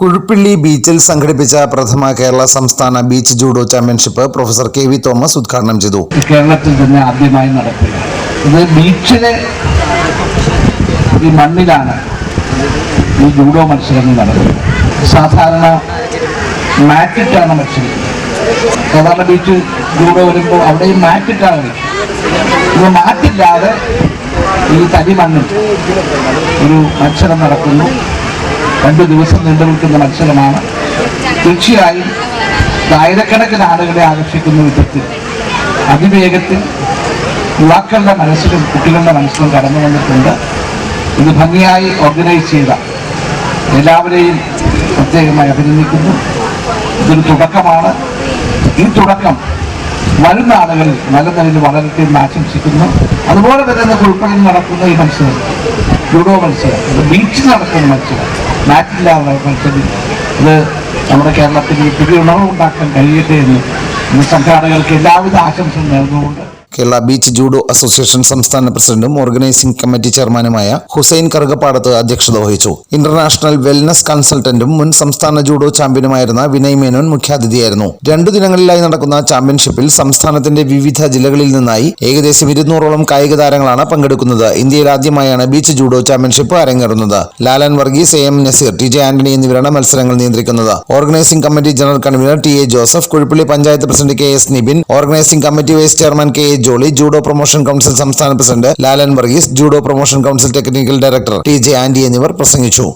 കുഴുപ്പിള്ളി ബീച്ചിൽ സംഘടിപ്പിച്ച പ്രഥമ കേരള സംസ്ഥാന beach judo championship professor K V Thomas ഉദ്ഘാടനം ചെയ്തു. കേരളത്തിൽ തന്നെ ആദ്യമായി നടക്കുക. ഇത് ബീച്ചിലെ ഈ മണ്ണിലാണ് ഈ ജൂഡോ മത്സരങ്ങൾ നടക്കുന്നത്. സാധാരണ മാറ്റിട്ടാണ് മത്സരിക്കുന്നത്. സാധാരണ ബീച്ച് ജൂഡോ വരുമ്പോൾ അവിടെയും മാറ്റിട്ടാണ് ഇത് മാറ്റില്ലാതെ ഈ തടി മണ്ണിൽ ഒരു മത്സരം നടക്കുന്നു. രണ്ട് ദിവസം നീണ്ടു നിൽക്കുന്ന മത്സരമാണ്. തീർച്ചയായും ആയിരക്കണക്കിന് ആളുകളെ ആകർഷിക്കുന്ന വിധത്തിൽ അതിവേഗത്തിൽ യുവാക്കളുടെ മനസ്സിലും കുട്ടികളുടെ മനസ്സിലും കടന്നു വന്നിട്ടുണ്ട്. ഇത് ഭംഗിയായി ഓർഗനൈസ് ചെയ്ത എല്ലാവരെയും പ്രത്യേകമായി അഭിനന്ദിക്കുന്നു. ഇതൊരു തുടക്കമാണ്. ഈ തുടക്കം വരും നാളുകളിൽ നല്ല നിലയിൽ വളരട്ടെ എന്ന് ആശംസിക്കുന്നു. അതുപോലെ തന്നെ ഉൾപ്പെടെ നടക്കുന്ന ഈ മത്സരം ജൂഡോ മത്സരം ബീച്ചിൽ നടക്കുന്ന മത്സരം. മത്സരം ഇത് നമ്മുടെ കേരളത്തിൽ ഈ പുതിയ ഉണർവുണ്ടാക്കാൻ കഴിയട്ടെ എന്ന് സംഘാടകർക്ക് എല്ലാവിധ ആശംസയും നേർന്നുകൊണ്ട് കേരള ബീച്ച് ജൂഡോ അസോസിയേഷൻ സംസ്ഥാന പ്രസിഡന്റും ഓർഗനൈസിംഗ് കമ്മിറ്റി ചെയർമാനുമായ ഹുസൈൻ കറുകപ്പാടത്ത് അധ്യക്ഷത വഹിച്ചു. ഇന്റർനാഷണൽ വെൽനസ് കൺസൾട്ടന്റും മുൻ സംസ്ഥാന ജൂഡോ ചാമ്പ്യനുമായിരുന്ന വിനയ് മേനോൻ മുഖ്യാതിഥിയായിരുന്നു. രണ്ടു ദിനങ്ങളിലായി നടക്കുന്ന ചാമ്പ്യൻഷിപ്പിൽ സംസ്ഥാനത്തിന്റെ വിവിധ ജില്ലകളിൽ നിന്നായി ഏകദേശം ഇരുന്നൂറോളം കായിക താരങ്ങളാണ് പങ്കെടുക്കുന്നത്. ഇന്ത്യയിൽ ആദ്യമായാണ് ബീച്ച് ജൂഡോ ചാമ്പ്യൻഷിപ്പ് അരങ്ങേറുന്നത്. Lalan Varghese A M Nazir T J Antony എന്നിവരാണ് മത്സരങ്ങൾ നിയന്ത്രിക്കുന്നത്. Organising committee general convener T A Joseph Kuzhippilly panchayat president K S Nibin organising committee vice chairman K A Jolly judo promotion council സംസ്ഥാന president Lalan Varghese judo promotion council technical director T J anti എന്നിവർ പ്രസംഗിച്ചു.